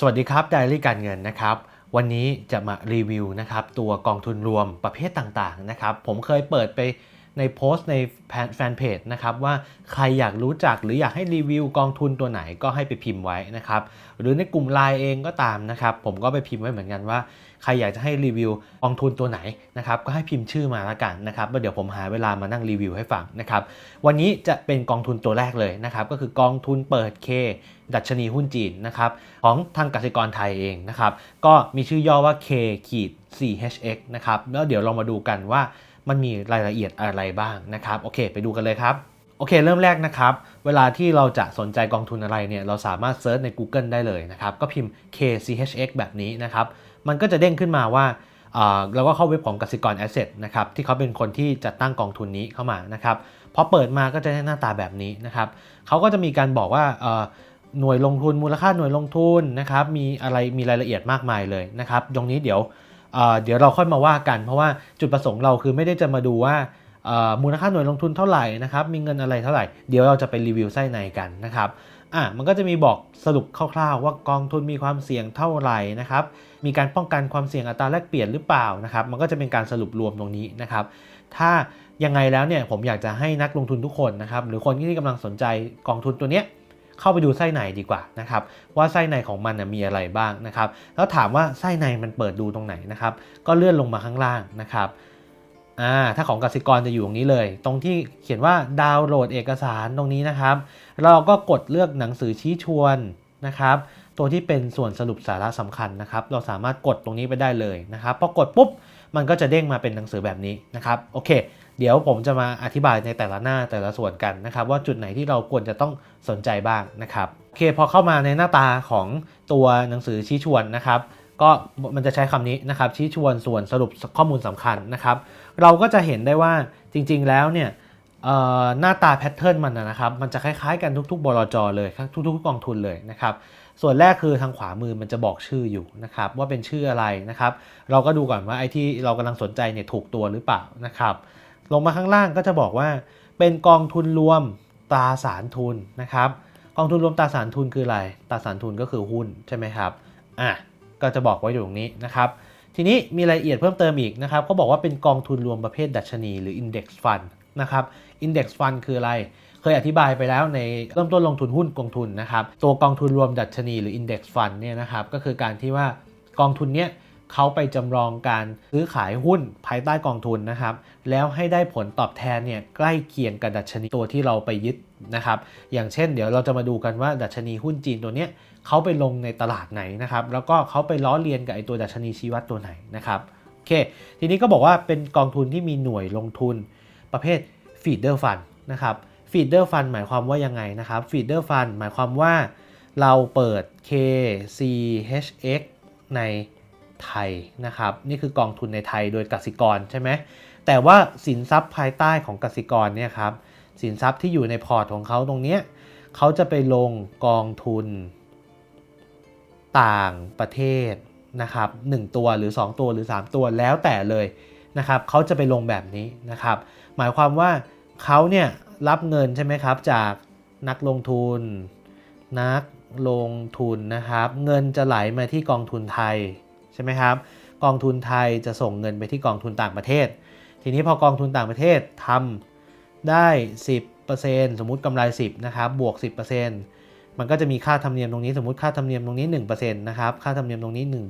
สวัสดีครับไดรี่การเงินนะครับ วันนี้จะมารีวิวนะครับตัวกองทุนรวมประเภทต่างๆนะครับ ผมเคยเปิดไปในโพสต์ในแฟนเพจนะครับว่าใครอยากรู้จักหรืออยากให้รีวิวกองทุนตัวไหนก็ให้ไปพิมพ์ไว้นะครับ หรือในกลุ่มไลน์เองก็ตามนะครับ ผมก็ไปพิมพ์ไว้เหมือนกันว่า ใครอยากจะให้รีวิวกองทุนตัวไหนนะครับก็ให้พิมพ์ชื่อมาละกันนะครับเดี๋ยวผมหาเวลามานั่งรีวิวให้ฟังนะครับวันนี้จะเป็นกองทุนตัวแรกเลยนะครับก็คือกองทุนเปิด K ดัชนีหุ้นจีนนะครับของทางกสิกรไทยเองนะครับก็มีชื่อย่อว่า K ขีด 4HX นะครับแล้วเดี๋ยวเรามาดูกันว่ามันมีรายละเอียดอะไรบ้างนะครับโอเค ไปดูกันเลยครับโอเค เริ่มแรกนะครับ เวลาที่เราจะสนใจกองทุนอะไรเนี่ย เราสามารถเซิร์ชใน Google ได้เลยนะครับ ก็พิมพ์ KCHX แบบนี้นะครับ มันก็จะเด้งขึ้นมาว่าเราก็เข้าเว็บของกสิกร Asset นะครับที่เขาเป็นคนที่จัดตั้งกองทุนนี้เข้ามานะครับพอเปิดมาก็จะได้หน้าตาแบบนี้นะครับเขาก็จะมีการบอกว่าหน่วยลงทุนมูลค่าหน่วยลงทุนนะครับมีอะไรมีรายละเอียดมากมายเลยนะครับตรงนี้เดี๋ยวเเดี๋ยวเราค่อยมาว่ากัน เพราะว่าจุดประสงค์เราคือไม่ได้จะมาดูว่ามูลค่าหน่วยลงทุนเท่าไหร่นะครับมีเงินอะไรเท่าไหร่ เดี๋ยวเราจะไปรีวิวไส้ในกันนะครับ อะมันก็จะมีบอกสรุปคร่าวๆ ว่ากองทุนมีความเสี่ยงเท่าไหร่นะครับ มีการป้องกันความเสี่ยงอัตราแลกเปลี่ยนหรือเปล่านะครับ มันก็จะเป็นการสรุปรวมตรงนี้นะครับ ถ้ายังไงแล้วเนี่ยผมอยากจะให้นักลงทุนทุกคนนะครับ หรือคนที่กำลังสนใจกองทุนตัวเนี้ยเข้าไปดูไส้ในดีกว่านะครับ ว่าไส้ในของมันมีอะไรบ้างนะครับ แล้วถามว่าไส้ในมันเปิดดูตรงไหนนะครับ ก็เลื่อนลงมาข้างล่างนะครับ อ่าถ้าของกสิกรจะอยู่ตรงนี้เลย ตรงที่เขียนว่าดาวน์โหลดเอกสารตรงนี้นะครับ เราก็กดเลือกหนังสือชี้ชวนนะครับ ตัวที่เป็นส่วนสรุปสาระสำคัญนะครับ เราสามารถกดตรงนี้ไปได้เลยนะครับพอกดปุ๊บมันก็จะเด้งมาเป็นหนังสือแบบนี้นะครับโอเค เดี๋ยวผมจะมาอธิบายในแต่ละหน้าแต่ละส่วนกันนะครับ ว่าจุดไหนที่เราควรจะต้องสนใจบ้างนะครับโอเคพอเข้ามาในหน้าตาของตัวหนังสือชี้ชวนนะครับ ก็มันจะใช้คำนี้นะครับชี้ชวนส่วนสรุปข้อมูลสำคัญนะครับ เราก็จะเห็นได้ว่าจริงๆแล้วเนี่ยหน้าตาแพทเทิร์นมันนะครับ มันจะคล้ายๆกันทุกๆบลจเลยทุกๆกองทุนเลยนะครับ ส่วนแรกคือทางขวามือมันจะบอกชื่ออยู่นะครับว่าเป็นชื่ออะไรนะครับ เราก็ดูก่อนว่าไอ้ที่เรากำลังสนใจเนี่ยถูกตัวหรือเปล่านะครับ ลงมาข้างล่างก็จะบอกว่า เป็นกองทุนรวมตราสารทุนนะครับ กองทุนรวมตราสารทุนคืออะไรตราสารทุนก็คือหุ้นใช่ไหมครับอะก็จะบอกไว้อยู่ตรงนี้นะครับ ทีนี้มีรายละเอียดเพิ่มเติมอีกนะครับเขาบอกว่าเป็นกองทุนรวมประเภทดัชนีหรือ Index Fund นะครับ Index Fund คืออะไร เคยอธิบายไปแล้วในเริ่มต้นลงทุนหุ้นกองทุนนะครับ ตัวกองทุนรวมดัชนีหรือ Index Fund เนี่ยนะครับก็คือการที่ว่ากองทุนเนี้ยเขาไปจำลองการซื้อขายหุ้นภายใต้กองทุนนะครับ แล้วให้ได้ผลตอบแทนเนี่ยใกล้เคียงกับดัชนีตัวที่เราไปยึดนะครับ อย่างเช่น เดี๋ยวเราจะมาดูกันว่าดัชนีหุ้นจีนตัวเนี้ย เขาไปลงในตลาดไหนนะครับ แล้วก็เขาไปล้อเลียนกับไอตัวดัชนีชี้วัดตัวไหนนะครับโอเค ทีนี้ก็บอกว่าเป็นกองทุนที่มีหน่วยลงทุนประเภท feeder fund นนะครับ feeder fund หมายความว่ายังไงนะครับ feeder fund หมายความว่าเราเปิด KCHX ในไทยนะครับ นี่คือกองทุนในไทยโดยกสิกรใช่ไหมแต่ว่าสินทรัพย์ภายใต้ของกสิกรเนี่ยครับสินทรัพย์ที่อยู่ในพอร์ตของเขาตรงเนี้ยเขาจะไปลงกองทุน ต่างประเทศนะครับ1ตัวหรือ 2 ตัวหรือ 3 ตัวแล้วแต่เลยนะครับเขาจะไปลงแบบนี้นะครับ หมายความว่าเขาเนี่ยรับเงินใช่ไหมครับจากนักลงทุน นักลงทุนนะครับ เงินจะไหลมาที่กองทุนไทยใช่ไหมครับ กองทุนไทยจะส่งเงินไปที่กองทุนต่างประเทศ ทีนี้พอกองทุนต่างประเทศทำได้ 10%สมมุติกำไร 10นะครับบวก 10% มันก็จะมีค่าธรรมเนียมตรงนี้สมมติค่าธรรมเนียมตรงนี้1%นะครับค่าธรรมเนียมตรงนี้ 1%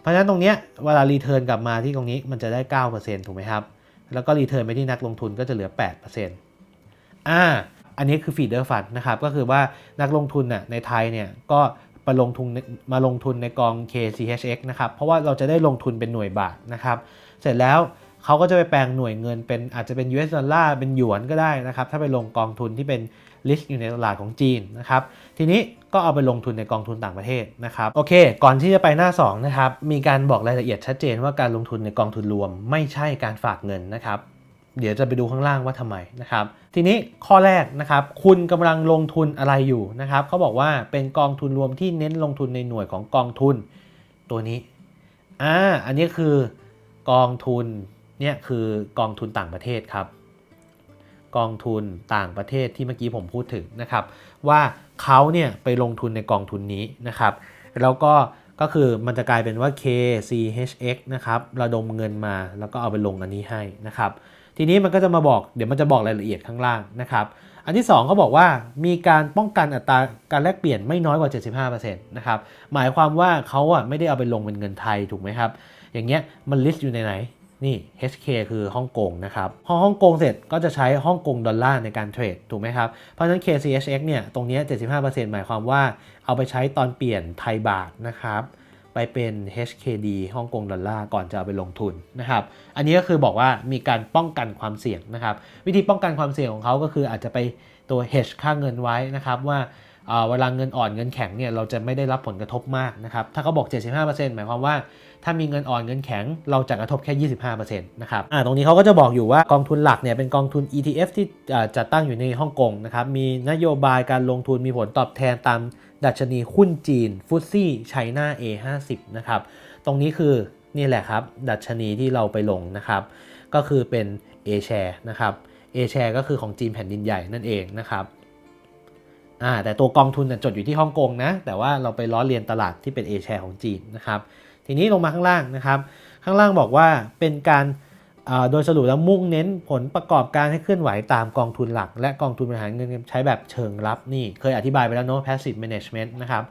เพราะฉะนั้นตรงเนี้ยเวลารีเทิร์นกลับมาที่ตรงนี้มันจะได้ 9%ถูกไหมครับ แล้วก็รีเทิร์นไปที่นักลงทุนก็จะเหลือ 8%อ่าอันนี้คือฟีเดอร์ฟันนะครับก็คือว่านักลงทุนน่ะในไทยเนี่ยก็มาลงทุนมาลงทุนในกอง KCHX นะครับเพราะว่าเราจะได้ลงทุนเป็นหน่วยบาทนะครับเสร็จแล้วเขาก็จะไปแปลงหน่วยเงินเป็นอาจจะเป็น US ดอลลาร์เป็นหยวนก็ได้นะครับถ้าไปลงกองทุนที่เป็น ลิสต์อยู่ในตลาดของจีนนะครับ ทีนี้ก็เอาไปลงทุนในกองทุนต่างประเทศนะครับ โอเค ก่อนที่จะไปหน้า2นะครับ มีการบอกรายละเอียดชัดเจนว่าการลงทุนในกองทุนรวม ไม่ใช่การฝากเงินนะครับ เดี๋ยวจะไปดูข้างล่างว่าทำไมนะครับ ทีนี้ข้อแรกนะครับ คุณกำลังลงทุนอะไรอยู่นะครับเขาบอกว่าเป็นกองทุนรวมที่เน้นลงทุนในหน่วยของกองทุนตัวนี้ อ่า อันนี้คือกองทุนเนี่ยคือกองทุนต่างประเทศครับ กองทุนต่างประเทศที่เมื่อกี้ผมพูดถึงนะครับ ว่าเขาเนี่ยไปลงทุนในกองทุนนี้นะครับ แล้วก็ก็คือมันจะกลายเป็นว่า KCHX นะครับระดมเงินมาแล้วก็เอาไปลงอันนี้ให้นะครับ ทีนี้มันก็จะมาบอกเดี๋ยวมันจะบอกรายละเอียดข้างล่างนะครับ อันที่2เขาบอกว่ามีการป้องกันอัตราการแลกเปลี่ยนไม่น้อยกว่า 75%นะครับหมายความว่าเขาอะไม่ได้เอาไปลงเป็นเงินไทยถูกไหมครับ อย่างเงี้ยมันลิสต์อยู่ในไหน นี่ HK คือฮ่องกงนะครับ พอฮ่องกงเสร็จก็จะใช้ฮ่องกงดอลลาร์ในการเทรด ถูกไหมครับ เพราะฉะนั้น KCHX เนี่ย ตรงนี้ 75%หมายความว่าเอาไปใช้ตอนเปลี่ยนไทยบาทนะครับ ไปเป็น HKD ฮ่องกงดอลลาร์ก่อนจะเอาไปลงทุนนะครับ อันนี้ก็คือบอกว่ามีการป้องกันความเสี่ยงนะครับ วิธีป้องกันความเสี่ยงของเขาก็คืออาจจะไปตัว hedge ค่าเงินไว้นะครับว่า เวลาเงินอ่อนเงินแข็งเนี่ยเราจะไม่ได้รับผลกระทบมากนะครับถ้าเขาบอก 75%หมายความว่าถ้ามีเงินอ่อนเงินแข็งเราจะกระทบแค่ 25%นะครับอ่าตรงนี้เขาก็จะบอกอยู่ว่ากองทุนหลักเนี่ยเป็นกองทุน ETF ที่จัดตั้งอยู่ในฮ่องกงนะครับมีนโยบายการลงทุนมีผลตอบแทนตามดัชนีหุ้นจีนฟุตซี่ไชน่า A50 นะครับตรงนี้คือนี่แหละครับ ดัชนีที่เราไปลงนะครับ ก็คือเป็น A share นะครับ A share ก็คือของจีนแผ่นดินใหญ่นั่นเองนะครับ อ่าแต่ตัวกองทุนจดอยู่ที่ฮ่องกงนะ แต่ว่าเราไปล้อเลียนตลาดที่เป็น A share ของจีนนะครับ ทีนี้ลงมาข้างล่างนะครับ ข้างล่างบอกว่าเป็นการโดยสรุปแล้วมุ่งเน้นผลประกอบการให้เคลื่อนไหวตามกองทุนหลัก และกองทุนบริหารเงินใช้แบบเชิงรับนี่เคยอธิบายไปแล้วเนาะ passive management นะครับ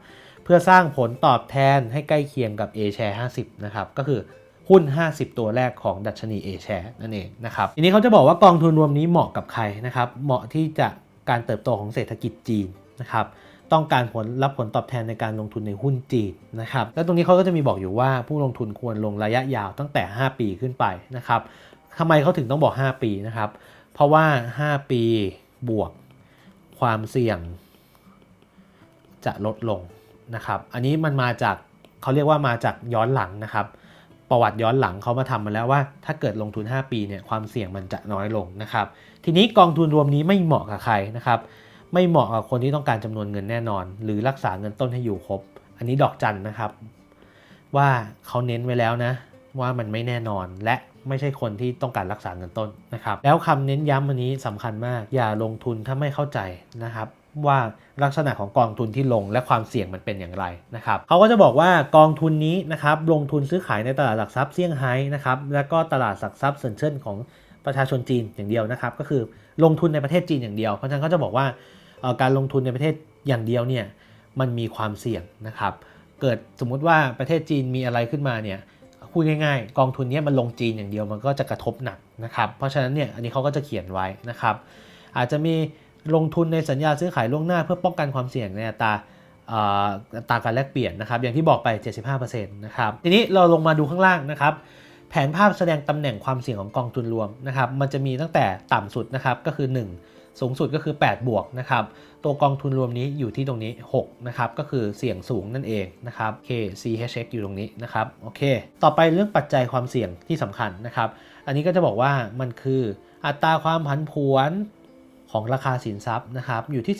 เพื่อสร้างผลตอบแทนให้ใกล้เคียงกับ A share 50 นะครับ ก็คือหุ้น 50 ตัวแรกของดัชนี A share นั่นเองนะครับ ทีนี้เขาจะบอกว่ากองทุนรวมนี้เหมาะกับใครนะครับ เหมาะที่จะ การเติบโตของเศรษฐกิจจีนนะครับต้องการผลรับผลตอบแทนในการลงทุนในหุ้นจีนนะครับแล้วตรงนี้เขาก็จะมีบอกอยู่ว่าผู้ลงทุนควรลงระยะยาวตั้งแต่ 5 ปีขึ้นไปนะครับทำไมเขาถึงต้องบอก 5 ปีนะครับ เพราะว่า 5 ปีบวกความเสี่ยงจะลดลงนะครับ อันนี้มันมาจากเขาเรียกว่ามาจากย้อนหลังนะครับ ประวัติย้อนหลังเขามาทำมาแล้วว่า ถ้าเกิดลงทุน 5 ปีเนี่ยความเสี่ยงมันจะน้อยลงนะครับทีนี้กองทุนรวมนี้ไม่เหมาะกับใครนะครับไม่เหมาะกับคนที่ต้องการจำนวนเงินแน่นอน หรือรักษาเงินต้นให้อยู่ครบ อันนี้ดอกจันนะครับ ว่าเขาเน้นไว้แล้วนะ ว่ามันไม่แน่นอนและไม่ใช่คนที่ต้องการรักษาเงินต้นนะครับ แล้วคำเน้นย้ำอันนี้สำคัญมาก อย่าลงทุนถ้าไม่เข้าใจนะครับ ว่าลักษณะของกองทุนที่ลงและความเสี่ยงมันเป็นอย่างไรนะครับเขาก็จะบอกว่ากองทุนนี้นะครับลงทุนซื้อขายในตลาดหลักทรัพย์เซี่ยงไฮ้นะครับแล้วก็ตลาดหลักทรัพย์เซินเจิ้นของประชาชนจีนอย่างเดียวนะครับก็คือลงทุนในประเทศจีนอย่างเดียว เพราะฉะนั้นเขาจะบอกว่าการลงทุนในประเทศอย่างเดียวเนี่ยมันมีความเสี่ยงนะครับเกิดสมมุติว่าประเทศจีนมีอะไรขึ้นมาเนี่ยพูดง่ายๆ กองทุนนี้มันลงจีนอย่างเดียวมันก็จะกระทบหนักนะครับเพราะฉะนั้นเนี่ยอันนี้เขาก็จะเขียนไว้นะครับอาจจะมี ลงทุนในสัญญาซื้อขายล่วงหน้า เพื่อป้องกันความเสี่ยงในอัตราอ่ออัตาการแลกเปลี่ยนนะครับ อย่างที่บอกไป 75%นะครับ ทีนี้เราลงมาดูข้างล่างนะครับ แผนภาพแสดงตำแหน่งความเสี่ยงของกองทุนรวมนะครับ มันจะมีตั้งแต่ต่ำสุดนะครับก็คือ 1 สูงสุดก็คือ 8 บวกนะครับ ตัวกองทุนรวมนี้อยู่ที่ตรงนี้ 6 นะครับ ก็คือเสี่ยงสูงนั่นเองนะครับ KCHX อยู่ตรงนี้นะครับ โอเค ต่อไปเรื่องปัจจัยความเสี่ยงที่สำคัญนะครับ อันนี้ก็จะบอกว่ามันคืออัตราความผันผวน ของราคาสินทรัพย์นะครับอยู่ที่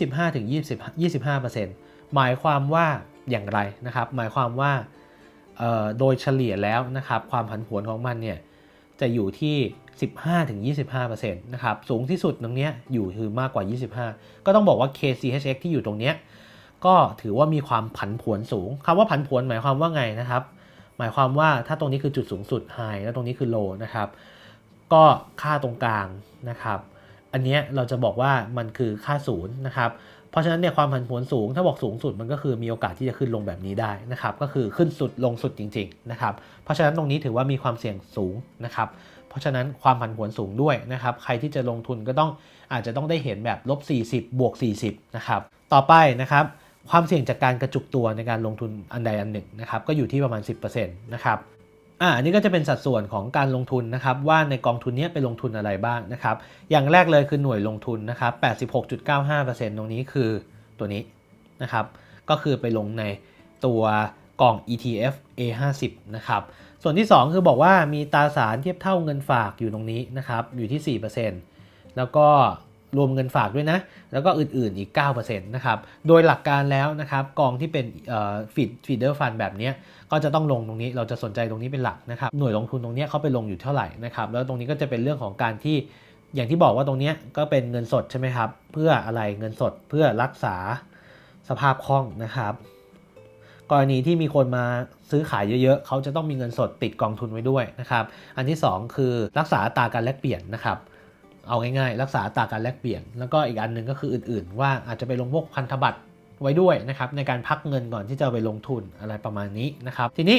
15-20 25%หมายความว่าอย่างไรนะครับหมายความว่าโดยเฉลี่ยแล้วนะครับความผันผวนของมันเนี่ยจะอยู่ที่ 15-25%นะครับสูงที่สุดตรงนี้อยู่คือมากกว่า 25 ก็ต้องบอกว่า KCHX ที่อยู่ตรงเนี้ยก็ถือว่ามีความผันผวนสูงคำว่าผันผวนหมายความว่าไงนะครับ หมายความว่าถ้าตรงนี้คือจุดสูงสุด high แล้วตรงนี้คือ low นะครับ ก็ค่าตรงกลางนะครับ อันเนี้ยเราจะบอกว่ามันคือค่าศูนย์นะครับ เพราะฉะนั้นเนี่ยความผันผวนสูง ถ้าบอกสูงสุดมันก็คือมีโอกาสที่จะขึ้นลงแบบนี้ได้นะครับ ก็คือขึ้นสุดลงสุดจริงๆนะครับ เพราะฉะนั้นตรงนี้ถือว่ามีความเสี่ยงสูงนะครับ เพราะฉะนั้นความผันผวนสูงด้วยนะครับ ใครที่จะลงทุนก็ต้องอาจจะต้องได้เห็นแบบลบ40 บวก 40 นะครับ ต่อไปนะครับความเสี่ยงจากการกระจุกตัวในการลงทุนอันใดอันหนึ่งนะครับก็อยู่ที่ประมาณ 10%นะครับ อ่าอันนี้ก็จะเป็นสัดส่วนของการลงทุนนะครับว่าในกองทุนนี้ไปลงทุนอะไรบ้างนะครับอย่างแรกเลยคือหน่วยลงทุนนะครับ86.95%ตรงนี้คือตัวนี้นะครับก็คือไปลงในตัวกอง ETF A50 นะครับส่วนที่ 2 คือบอกว่ามีตราสารเทียบเท่าเงินฝากอยู่ตรงนี้นะครับอยู่ที่ 4%แล้วก็ รวมเงินฝากด้วยนะ แล้วก็อื่นๆอีก 9%นะครับ โดยหลักการแล้วนะครับกองที่เป็นฟีดฟีเดอร์ฟันแบบนี้ก็จะต้องลงตรงนี้เราจะสนใจตรงนี้เป็นหลักนะครับ หน่วยลงทุนตรงนี้เขาไปลงอยู่เท่าไหร่นะครับแล้วตรงนี้ก็จะเป็นเรื่องของการที่อย่างที่บอกว่าตรงนี้ก็เป็นเงินสดใช่ไหมครับ เพื่ออะไรเงินสดเพื่อรักษาสภาพคล่องนะครับ กรณีที่มีคนมาซื้อขายเยอะๆเขาจะต้องมีเงินสดติดกองทุนไว้ด้วยนะครับ อันที่ 2 คือรักษาอัตราการแลกเปลี่ยนนะครับ เอาง่ายๆ รักษาตาการแลกเปลี่ยน แล้วก็อีกอันหนึ่งก็คืออื่นๆ ว่าอาจจะไปลงพวกพันธบัตรไว้ด้วยนะครับในการพักเงินก่อนที่จะไปลงทุนอะไรประมาณนี้นะครับทีนี้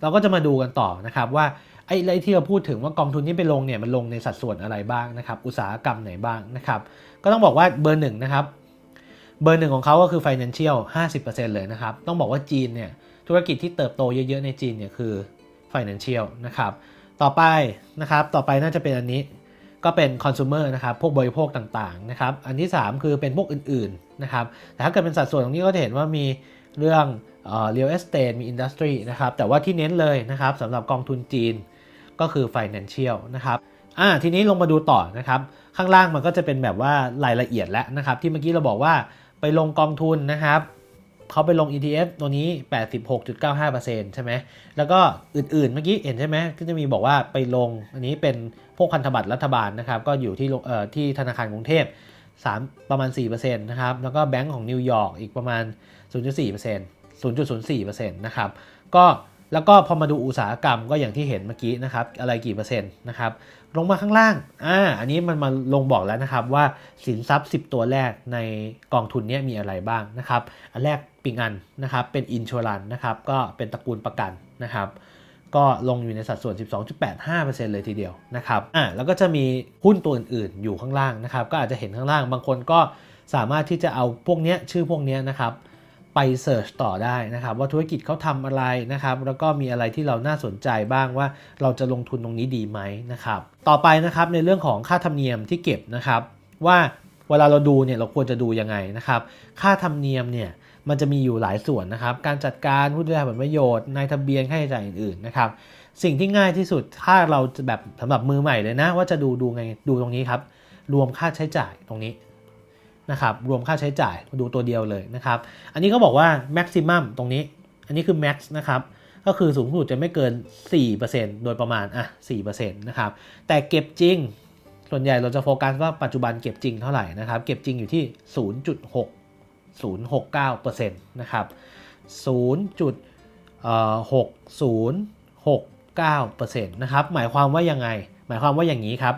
เราก็จะมาดูกันต่อนะครับว่าไอ้ไรที่เราพูดถึงว่ากองทุนที่ไปลงเนี่ยมันลงในสัดส่วนอะไรบ้างนะครับอุตสาหกรรมไหนบ้างนะครับก็ต้องบอกว่าเบอร์หนึ่งนะครับเบอร์หนึ่งของเขาก็คือ Financial 50%เลยนะครับต้องบอกว่าจีนเนี่ยธุรกิจที่เติบโตเยอะๆในจีนเนี่ยคือ Financial นะครับต่อไปนะครับต่อไปน่าจะเป็นอันนี้ ก็เป็น consumer นะครับ พวกบริโภคต่างๆนะครับ อันที่ 3 คือเป็นพวกอื่นๆนะครับ แต่ถ้าเกิดเป็นสัดส่วนตรงนี้ก็จะเห็นว่ามีเรื่องเอ่อ real estate มี industry นะครับ แต่ว่าที่เน้นเลยนะครับสำหรับกองทุนจีนก็คือ financial นะครับอ่าทีนี้ลงมาดูต่อนะครับ ข้างล่างมันก็จะเป็นแบบว่ารายละเอียดแล้วนะครับ ที่เมื่อกี้เราบอกว่าไปลงกองทุนนะครับ เขาไปลง ETF ตัวนี้ 86.95%ใช่ไหม แล้วก็อื่นๆ เมื่อกี้เห็นใช่ไหม ก็จะมีบอกว่าไปลง อันนี้เป็นพวกพันธบัตรรัฐบาลนะครับ ก็อยู่ที่เอ่อที่ธนาคารกรุงเทพ3ประมาณ4%นะครับ แล้วก็แบงก์ของนิวยอร์กอีกประมาณ 0.4% 0.04%นะครับ ก็แล้วก็พอมาดูอุตสาหกรรมก็อย่างที่เห็นเมื่อกี้นะครับ อะไรกี่เปอร์เซ็นต์นะครับ ลงมาข้างล่าง อ่า อันนี้มันมาลงบอกแล้วนะครับว่าสินทรัพย์ 10 ตัวแรกในกองทุนนี้มีอะไรบ้างนะครับ อันแรกปิงอันนะครับ เป็นอินช r รันนะครับ ก็เป็นตระกูลประกันนะครับ ก็ลงอยู่ในสัดส่วน 12.85%เลยทีเดียวนะครับ อ่า แล้วก็จะมีหุ้นตัวอื่นๆ อยู่ข้างล่างนะครับ ก็อาจจะเห็นข้างล่าง บางคนก็สามารถที่จะเอาพวกเนี้ยชื่อพวกเนี้ยนะครับ ไปเสิร์ชต่อได้นะครับว่าธุรกิจเขาทำอะไรนะครับแล้วก็มีอะไรที่เราน่าสนใจบ้างว่าเราจะลงทุนตรงนี้ดีไหมนะครับต่อไปนะครับในเรื่องของค่าธรรมเนียมที่เก็บนะครับ ว่าเวลาเราดูเนี่ยเราควรจะดูยังไงนะครับ ค่าธรรมเนียมเนี่ยมันจะมีอยู่หลายส่วนนะครับ การจัดการผู้ได้ผลประโยชน์นายทะเบียนค่าใช้จ่ายอื่นๆนะครับสิ่งที่ง่ายที่สุดถ้าเราจะแบบสำหรับมือใหม่เลยนะ ว่าจะดูดูไงดูตรงนี้ครับ รวมค่าใช้จ่ายตรงนี้ นะครับรวมค่าใช้จ่ายมาดูตัวเดียวเลยนะครับอันนี้ก็บอกว่า maximum ตรงนี้ อันนี้คือ max นะครับก็คือสูงสุดจะไม่เกิน 4%โดยประมาณอะ4%นะครับแต่เก็บจริง ส่วนใหญ่เราจะโฟกัสว่าปัจจุบันเก็บจริงเท่าไหร่นะครับเก็บจริงอยู่ที่ 0.6069%นะครับ0.6069%นะครับหมายความว่ายังไง หมายความว่าอย่างนี้ครับ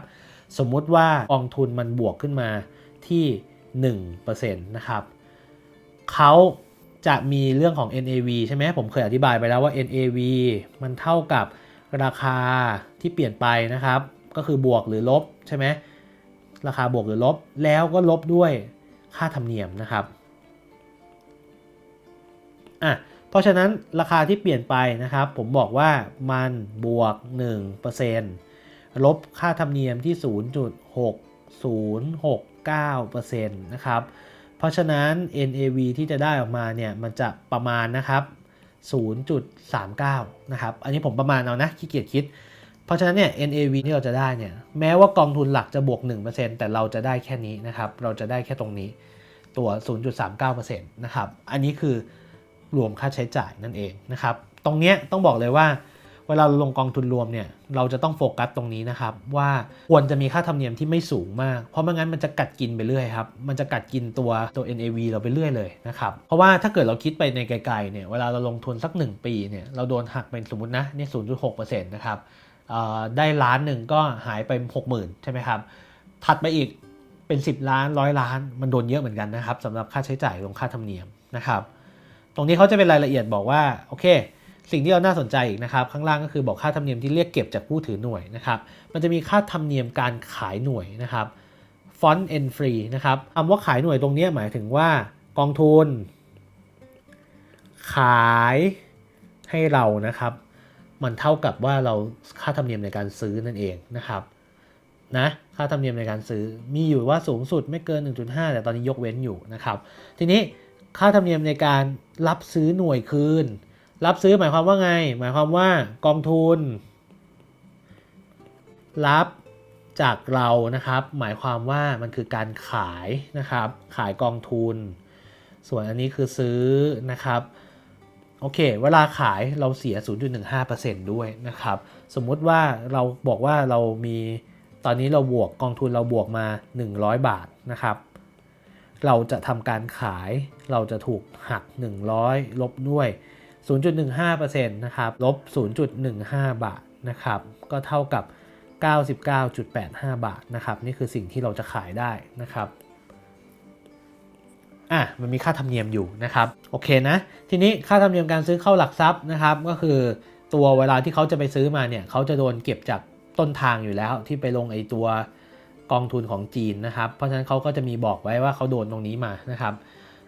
สมมุติว่ากองทุนมันบวกขึ้นมาที่ 1%นะครับเขาจะมีเรื่องของ NAV ใช่ไหมผมเคยอธิบายไปแล้วว่า NAV มันเท่ากับราคาที่เปลี่ยนไปนะครับ ก็คือบวกหรือลบใช่ไหมราคาบวกหรือลบแล้วก็ลบด้วยค่าธรรมเนียมนะครับอะเพราะฉะนั้นราคาที่เปลี่ยนไปนะครับ ผมบอกว่ามันบวก 1%ลบค่าธรรมเนียมที่ 9%นะครับ เพราะฉะนั้น NAV ที่จะได้ออกมาเนี่ยมันจะประมาณนะครับ 0.39 นะครับ อันนี้ผมประมาณเอานะขี้เกียจคิด เพราะฉะนั้นเนี่ย NAV ที่เราจะได้เนี่ยแม้ว่ากองทุนหลักจะบวก 1%แต่เราจะได้แค่นี้นะครับ เราจะได้แค่ตรงนี้ตัว 0.39%นะครับ อันนี้คือรวมค่าใช้จ่ายนั่นเองนะครับ ตรงเนี้ยต้องบอกเลยว่า เวลาเราลงกองทุนรวมเนี่ยเราจะต้องโฟกัสตรงนี้นะครับ ว่าควรจะมีค่าธรรมเนียมที่ไม่สูงมาก เพราะไม่งั้นมันจะกัดกินไปเรื่อยครับมันจะกัดกินตัวตัว NAV เราไปเรื่อยเลยนะครับเพราะว่าถ้าเกิดเราคิดไปในไกลๆเนี่ยเวลาเราลงทุนสัก 1 ปีเนี่ยเราโดนหักเป็นสมมตินะนี่0.6%นะครับเอ่อได้ล้านหนึ่งก็หายไป 60,000 ใช่ไหมครับ ถัดไปอีกเป็น 10 ล้านร้อยล้าน มันโดนเยอะเหมือนกันนะครับสำหรับค่าใช้จ่ายลงค่าธรรมเนียมนะครับ ตรงนี้เขาจะเป็นรายละเอียดบอกว่า โอเค สิ่งที่เราน่าสนใจอีกนะครับ ข้างล่างก็คือบอกค่าธรรมเนียมที่เรียกเก็บจากผู้ถือหน่วยนะครับ มันจะมีค่าธรรมเนียมการขายหน่วยนะครับฟอนต์เอ็นฟรีนะครับคำว่าขายหน่วยตรงนี้หมายถึงว่ากองทุน ขายให้เรานะครับ มันเท่ากับว่าเราค่าธรรมเนียมในการซื้อนั่นเองนะครับนะค่าธรรมเนียมในการซื้อมีอยู่ว่าสูงสุดไม่เกิน 1.5 แต่ตอนนี้ยกเว้นอยู่นะครับ ทีนี้ค่าธรรมเนียมในการรับซื้อหน่วยคืน รับซื้อหมายความว่าไง หมายความว่ากองทุน รับจากเรานะครับ หมายความว่ามันคือการขายนะครับ ขายกองทุน ส่วนอันนี้คือซื้อนะครับโอเค เวลาขายเราเสีย 0.15%ด้วยนะครับ สมมุติว่าเราบอกว่าเรามี ตอนนี้เราบวกกองทุนเราบวกมา 100 บาทนะครับ เราจะทำการขาย เราจะถูกหัก 100 ลบด้วย 0.15%นะครับลบ 0.15 บาทนะครับก็เท่ากับ 99.85 บาทนะครับนี่คือสิ่งที่เราจะขายได้นะครับอะมันมีค่าธรรมเนียมอยู่นะครับโอเคนะทีนี้ค่าธรรมเนียมการซื้อเข้าหลักทรัพย์นะครับก็คือตัวเวลาที่เขาจะไปซื้อมาเนี่ยเขาจะโดนเก็บจากต้นทางอยู่แล้วที่ไปลงไอตัวกองทุนของจีนนะครับ เพราะฉะนั้นเขาก็จะมีบอกไว้ว่าเขาโดนตรงนี้มานะครับ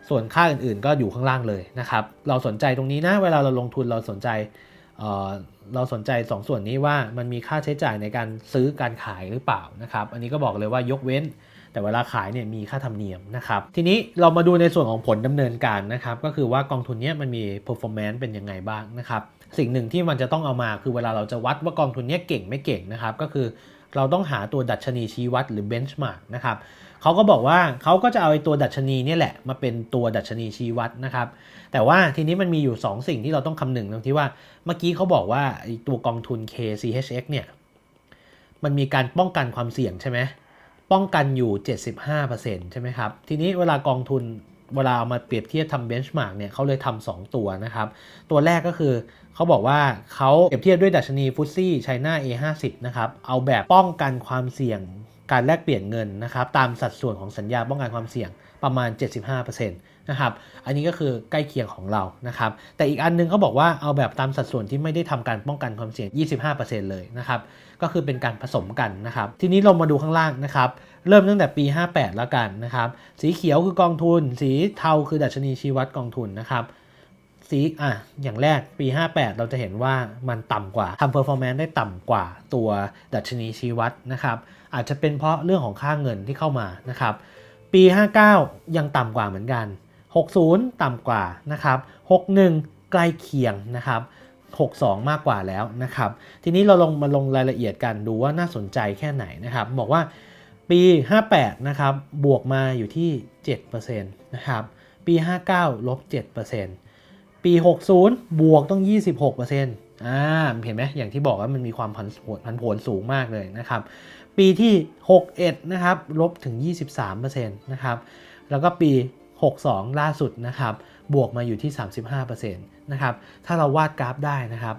ส่วนค่าอื่นๆ ก็อยู่ข้างล่างเลยนะครับ เราสนใจตรงนี้นะ เวลาเราลงทุนเราสนใจเเราสนใจ2ส่วนนี้ว่ามันมีค่าใช้จ่ายในการซื้อการขายหรือเปล่านะครับ อันนี้ก็บอกเลยว่ายกเว้น แต่เวลาขายเนี่ยมีค่าธรรมเนียมนะครับ ทีนี้เรามาดูในส่วนของผลดำเนินการนะครับ ก็คือว่ากองทุนนี้มันมี performance เป็นยังไงบ้างนะครับ สิ่งหนึ่งที่มันจะต้องเอามาคือเวลาเราจะวัดว่ากองทุนนี้เก่งไม่เก่งนะครับ ก็คือเราต้องหาตัวดัชนีชี้วัดหรือ benchmark นะครับ เขาก็บอกว่าเขาก็จะเอาไอ้ตัวดัชนีนี่แหละมาเป็นตัวดัชนีชี้วัดนะครับ แต่ว่าทีนี้มันมีอยู่ 2 สิ่งที่เราต้องคำนึงตรงที่ว่าเมื่อกี้เขาบอกว่าไอ้ตัวกองทุน KCHX เนี่ยมันมีการป้องกันความเสี่ยงใช่ไหมป้องกันอยู่ 75%ใช่ไหมครับ ทีนี้เวลากองทุนเวลาเอามาเปรียบเทียบทำเบนช์มาร์กเนี่ยเขาเลยทำสองตัวนะครับ ตัวแรกก็คือเขาบอกว่าเขาเปรียบเทียบด้วยดัชนีฟุตซี่ไชน่า A50 นะครับ เอาแบบป้องกันความเสี่ยง การแลกเปลี่ยนเงินนะครับตามสัดส่วนของสัญญาป้องกันความเสี่ยงประมาณ 75%นะครับอันนี้ก็คือใกล้เคียงของเรานะครับแต่อีกอันนึงเขาบอกว่าเอาแบบตามสัดส่วนที่ไม่ได้ทำการป้องกันความเสี่ยง 25%เลยนะครับก็คือเป็นการผสมกันนะครับทีนี้เรามาดูข้างล่างนะครับเริ่มตั้งแต่ปี 58 แล้วกันนะครับสีเขียวคือกองทุน สีเทาคือดัชนีชี้วัดกองทุนนะครับสีอะ อย่างแรกปี 58 เราจะเห็นว่ามันต่ำกว่าทำ performance ได้ต่ำกว่าตัวดัชนีชี้วัดนะครับ อาจจะเป็นเพราะเรื่องของค่าเงินที่เข้ามานะครับ ปี 59 ยังต่ำกว่าเหมือนกัน 60 ต่ำกว่านะครับ 61 ใกล้เคียงนะครับ62 มากกว่าแล้วนะครับ ทีนี้เราลงมาลงรายละเอียดกันดูว่าน่าสนใจแค่ไหนนะครับ บอกว่าปี 58 นะครับ บวกมาอยู่ที่ 7%นะครับ ปี 59 ลบ 7%ปี 60 บวกต้อง 26%อ่าเห็นไหมอย่างที่บอกว่ามันมีความผันผวนผันผวนสูงมากเลยนะครับ ปีที่ 61 นะครับ ลบถึง 23%นะครับ แล้วก็ปี 62 ล่าสุดนะครับ บวกมาอยู่ที่ 35%นะครับ ถ้าเราวาดกราฟได้นะครับ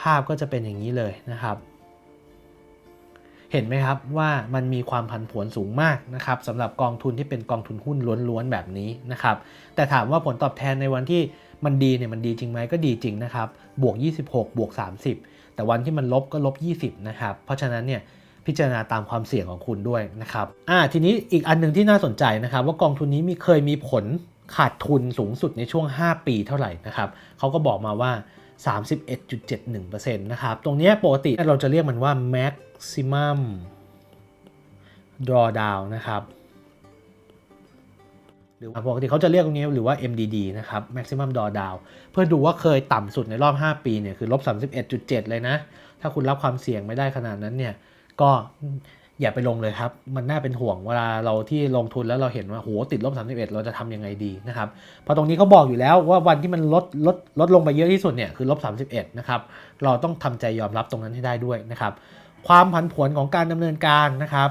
ภาพก็จะเป็นอย่างนี้เลยนะครับ เห็นไหมครับว่ามันมีความผันผวนสูงมากนะครับสำหรับกองทุนที่เป็นกองทุนหุ้นล้วนๆแบบนี้นะครับ แต่ถามว่าผลตอบแทนในวันที่มันดีเนี่ยมันดีจริงไหมก็ดีจริงนะครับ บวก 26 บวก 30 แต่วันที่มันลบก็ลบ 20 นะครับ เพราะฉะนั้นเนี่ย พิจารณาตามความเสี่ยงของคุณด้วยนะครับอ่าทีนี้อีกอันหนึ่งที่น่าสนใจนะครับ ว่ากองทุนนี้มีเคยมีผลขาดทุนสูงสุดในช่วง 5 ปีเท่าไหร่นะครับเขาก็บอกมาว่า 31.71%นะครับตรงนี้ปกติเราจะเรียกมันว่า maximum drawdown นะครับหรือปกติเขาจะเรียกตรงนี้หรือว่า MDD นะครับ maximum drawdown เพื่อดูว่าเคยต่ำสุดในรอบ 5 ปีเนี่ยคือลบ31.7 เลยนะ ถ้าคุณรับความเสี่ยงไม่ได้ขนาดนั้นเนี่ย ก็อย่าไปลงเลยครับ มันน่าเป็นห่วงเวลาเราที่ลงทุนแล้วเราเห็นว่าโหติดลบ 31 เราจะทำยังไงดีนะครับเพราะตรงนี้เขาบอกอยู่แล้วว่าวันที่มันลดลดลดลงไปเยอะที่สุดเนี่ยคือลบ 31 นะครับ เราต้องทำใจยอมรับตรงนั้นให้ได้ด้วยนะครับ ความผันผวนของการดำเนินการนะครับ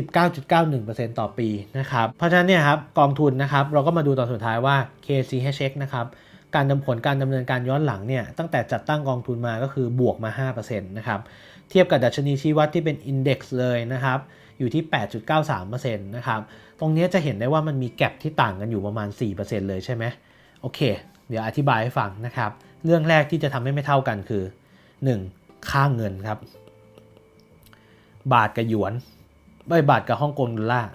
19.91%ต่อปีนะครับ เพราะฉะนั้นเนี่ยครับกองทุนนะครับเราก็มาดูตอนสุดท้ายว่า KCHX นะครับ การดำผลการดำเนินการย้อนหลังเนี่ยตั้งแต่จัดตั้งกองทุนมาก็คือบวกมา 5%นะครับเทียบกับดัชนีชี้วัดที่เป็น Index เลยนะครับอยู่ที่ 8.93%นะครับตรงนี้จะเห็นได้ว่ามันมีแกลบที่ต่างกันอยู่ประมาณ 4%เลยใช่ไหมโอเค เดี๋ยวอธิบายให้ฟังนะครับเรื่องแรกที่จะทำให้ไม่เท่ากันคือ 1. ค่าเงินครับ บาทกับหยวนใบบาทกับฮ่องกงดอลลาร์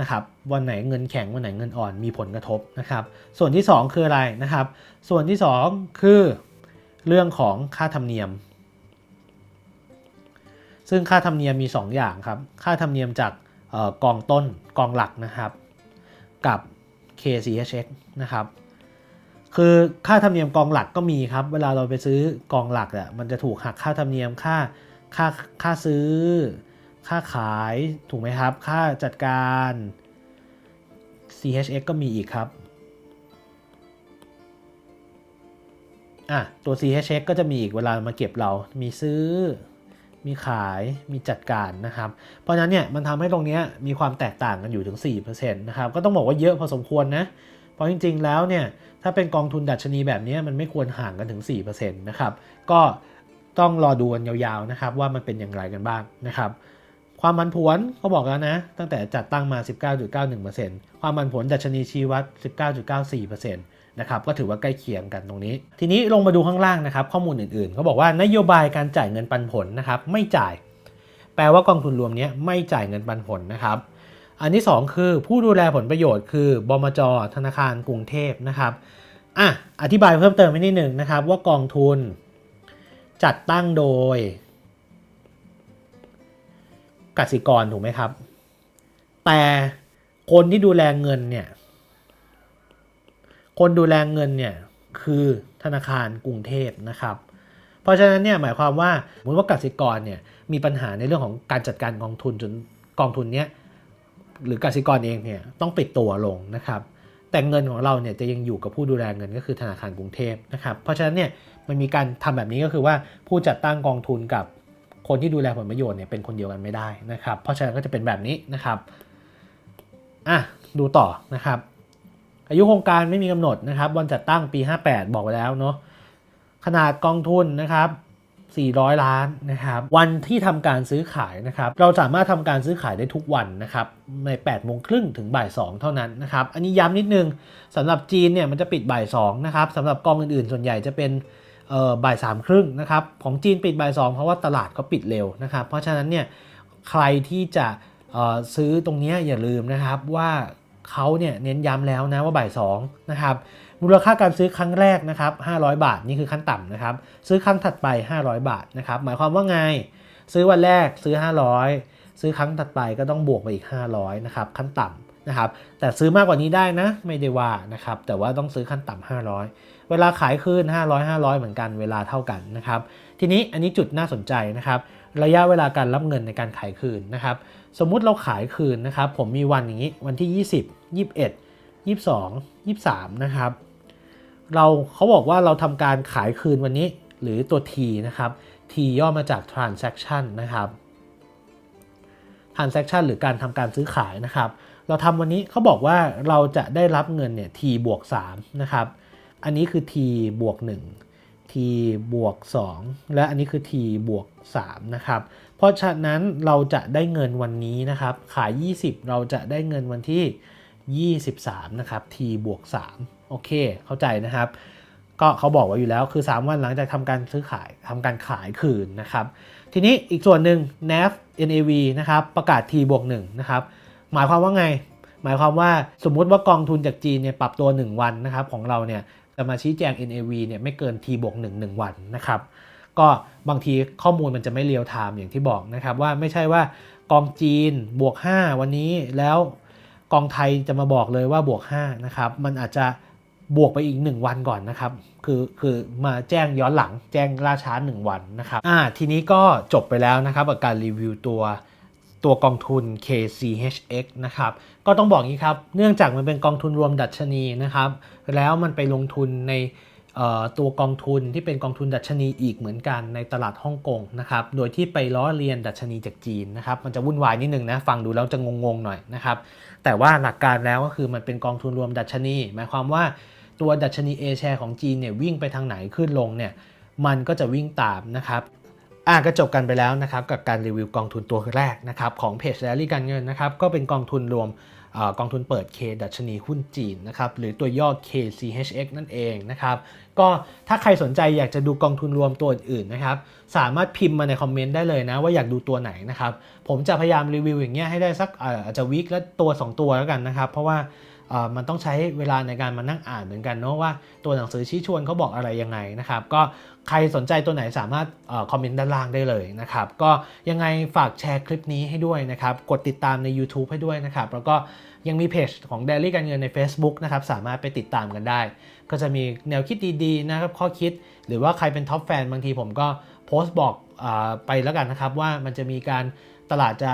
นะครับวันไหนเงินแข็งวันไหนเงินอ่อนมีผลกระทบนะครับ ส่วนที่ 2 คืออะไรนะครับ ส่วนที่ 2 คือเรื่องของค่าธรรมเนียม ซึ่งค่าธรรมเนียมมี 2 อย่างครับ ค่าธรรมเนียมจากออกองต้นกองหลักนะครับ กับ KCHX นะครับคือค่าธรรมเนียมกองหลักก็มีครับ เวลาเราไปซื้อกองหลักอะมันจะถูกหักค่าธรรมเนียมค่าค่าค่าซื้อ ค่าขายถูกไหมครับ ค่าจัดการ CHX ก็มีอีกครับอะตัว CHX ก็จะมีอีกเวลามาเก็บเรา มีซื้อ มีขาย มีจัดการนะครับ เพราะฉะนั้นเนี่ยมันทำให้ตรงนี้มีความแตกต่างกันอยู่ถึง 4%นะครับ ก็ต้องบอกว่าเยอะพอสมควรนะ เพราะจริงๆแล้วเนี่ยถ้าเป็นกองทุนดัชนีแบบนี้มันไม่ควรห่างกันถึง 4%นะครับ ก็ต้องรอดูกันยาวๆนะครับว่ามันเป็นอย่างไรกันบ้างนะครับ ความผันผวนเขาบอกแล้วนะ ตั้งแต่จัดตั้งมา 19.91%ความผันผวนดัชนีชี้วัด 19.94%นะครับก็ถือว่าใกล้เคียงกันตรงนี้ ทีนี้ลงมาดูข้างล่างนะครับ ข้อมูลอื่นๆเขาบอกว่านโยบายการจ่ายเงินปันผลนะครับไม่จ่าย แปลว่ากองทุนรวมนี้ไม่จ่ายเงินปันผลนะครับ อันที่ 2 คือผู้ดูแลผลประโยชน์คือบมจธนาคารกรุงเทพนะครับอะอธิบายเพิ่มเติมไปนิดหนึ่งนะครับ ว่ากองทุนจัดตั้งโดย กสิกรถูกไหมครับ แต่คนที่ดูแลเงินเนี่ย คนดูแลเงินเนี่ยคือธนาคารกรุงเทพนะครับ เพราะฉะนั้นเนี่ยหมายความว่าสมมติว่ากสิกรเนี่ยมีปัญหาในเรื่องของการจัดการกองทุนจนกองทุนเนี้ยหรือกสิกรเองเนี่ยต้องปิดตัวลงนะครับ แต่เงินของเราเนี่ยจะยังอยู่กับผู้ดูแลเงินก็คือธนาคารกรุงเทพนะครับ เพราะฉะนั้นเนี่ยมันมีการทำแบบนี้ก็คือว่าผู้จัดตั้งกองทุนกับ คนที่ดูแลผลประโยชน์เนี่ยเป็นคนเดียวกันไม่ได้นะครับ เพราะฉะนั้นก็จะเป็นแบบนี้นะครับอะดูต่อนะครับ อายุโครงการไม่มีกำหนดนะครับวันจัดตั้งปี 58 บอกไว้แล้วเนาะขนาดกองทุนนะครับ400 ล้านนะครับวันที่ทำการซื้อขายนะครับเราสามารถทำการซื้อขายได้ทุกวันนะครับใน8โมงครึ่งถึงบ่าย2เท่านั้นนะครับอันนี้ย้ำนิดนึงสำหรับจีนเนี่ยมันจะปิดบ่าย2นะครับสำหรับกองอื่นๆ ส่วนใหญ่จะเป็น บ่ายสามครึ่งนะครับของจีนปิดบ่ายสองเพราะว่าตลาดเขาปิดเร็วนะครับ เพราะฉะนั้นเนี่ยใครที่จะซื้อตรงนี้อย่าลืมนะครับว่าเขาเนี่ยเน้นย้ำแล้วนะว่าบ่ายสองนะครับมูลค่าการซื้อครั้งแรกนะครับ500 บาทนี่คือขั้นต่ำนะครับซื้อครั้งถัดไป 500 บาทนะครับหมายความว่าไง ซื้อวันแรกซื้อ 500 ซื้อครั้งถัดไปก็ต้องบวกไปอีก 500นะครับขั้นต่ำ นะครับ แต่ซื้อมากกว่านี้ได้นะ ไม่ได้ว่านะครับ แต่ว่าต้องซื้อขั้นต่ำ500 เวลาขายคืน500 500 เหมือนกัน เวลาเท่ากันนะครับ ทีนี้อันนี้จุดน่าสนใจนะครับ ระยะเวลาการรับเงินในการขายคืนนะครับ สมมุติเราขายคืนนะครับ ผมมีวันอย่างนี้ วันที่ 20 21 22 23 นะครับ เราเขาบอกว่าเราทำการขายคืนวันนี้ หรือตัว T นะครับ T ย่อมาจาก transaction นะครับ transaction หรือการทำการซื้อขายนะครับ เราทำวันนี้เขาบอกว่าเราจะได้รับเงินเนี่ย T บวก3นะครับ อันนี้คือ T บวก1 T บวก2และอันนี้คือ T บวก3นะครับ เพราะฉะนั้นเราจะได้เงินวันนี้นะครับ ขาย 20 เราจะได้เงินวันที่ 23 นะครับ T บวก3โอเค เข้าใจนะครับ ก็เขาบอกไว้อยู่แล้วคือ 3 วันหลังจากทำการซื้อขายทำการขายคืนนะครับ ทีนี้อีกส่วนหนึ่ง NAV NAV นะครับ ประกาศ T บวก1นะครับ หมายความว่าไง หมายความว่าสมมุติว่ากองทุนจากจีนเนี่ยปรับตัว 1 วันนะครับของเราเนี่ยจะมาชี้แจง NAV เนี่ยไม่เกิน T บวก1 1 วันนะครับก็บางทีข้อมูลมันจะไม่เรียลไทม์อย่างที่บอกนะครับว่าไม่ใช่ว่ากองจีนบวก 5 วันนี้แล้วกองไทยจะมาบอกเลยว่าบวก5นะครับมันอาจจะบวกไปอีก 1 วันก่อนนะครับคือคือมาแจ้งย้อนหลังแจ้งล่าช้า 1 วันนะครับอ่าทีนี้ก็จบไปแล้วนะครับกับการรีวิวตัว ตัวกองทุน KCHX นะครับ ก็ต้องบอกงี้ครับ เนื่องจากมันเป็นกองทุนรวมดัชนีนะครับ แล้วมันไปลงทุนในตัวกองทุนที่เป็นกองทุนดัชนีอีกเหมือนกันในตลาดฮ่องกงนะครับ โดยที่ไปล้อเลียนดัชนีจากจีนนะครับ มันจะวุ่นวายนิดนึงนะ ฟังดูแล้วจะงงๆหน่อยนะครับ แต่ว่าหลักการแล้วก็คือมันเป็นกองทุนรวมดัชนี หมายความว่าตัวดัชนี A share ของจีนเนี่ยวิ่งไปทางไหนขึ้นลงเนี่ย มันก็จะวิ่งตามนะครับ อะก็จบกันไปแล้วนะครับกับการรีวิวกองทุนตัวแรกนะครับของเพจแรลลี่การเงินนะครับก็เป็นกองทุนรวมอกองทุนเปิด K ดัชนีหุ้นจีนนะครับหรือตัวย่อ KCHX นั่นเองนะครับก็ถ้าใครสนใจอยากจะดูกองทุนรวมตัวอื่นๆนะครับสามารถพิมพ์มาในคอมเมนต์ได้เลยนะว่าอยากดูตัวไหนนะครับผมจะพยายามรีวิวอย่างเงี้ยให้ได้สักอาจจะวีคละตัว 2 ตัวแล้วกันนะครับเพราะว่า มันต้องใช้เวลาในการมานั่งอ่านเหมือนกันเนาะว่าตัวหนังสือชี้ชวนเขาบอกอะไรยังไงนะครับก็ใครสนใจตัวไหนสามารถคอมเมนต์ด้านล่างได้เลยนะครับก็ยังไงฝากแชร์คลิปนี้ให้ด้วยนะครับกดติดตามใน YouTube ให้ด้วยนะครับแล้วก็ยังมีเพจของ Daily การเงินใน Facebook นะครับสามารถไปติดตามกันได้ ก็จะมีแนวคิดดีๆนะครับข้อคิด หรือว่าใครเป็นท็อปแฟนบางทีผมก็โพสต์บอกอไปแล้วกันนะครับว่ามันจะมีการตลาดจะ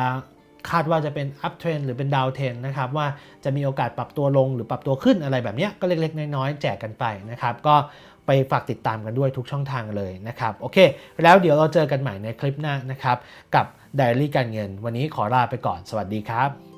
คาดว่าจะเป็น up trend หรือเป็น down trend นะครับว่าจะมีโอกาสปรับตัวลงหรือปรับตัวขึ้นอะไรแบบนี้ก็เล็กๆ น้อยๆ แจกกันไปนะครับ ก็ไปฝากติดตามกันด้วยทุกช่องทางเลยนะครับ โอเค แล้วเดี๋ยวเราเจอกันใหม่ในคลิปหน้านะครับ กับ Diary การเงิน วันนี้ขอลาไปก่อนสวัสดีครับ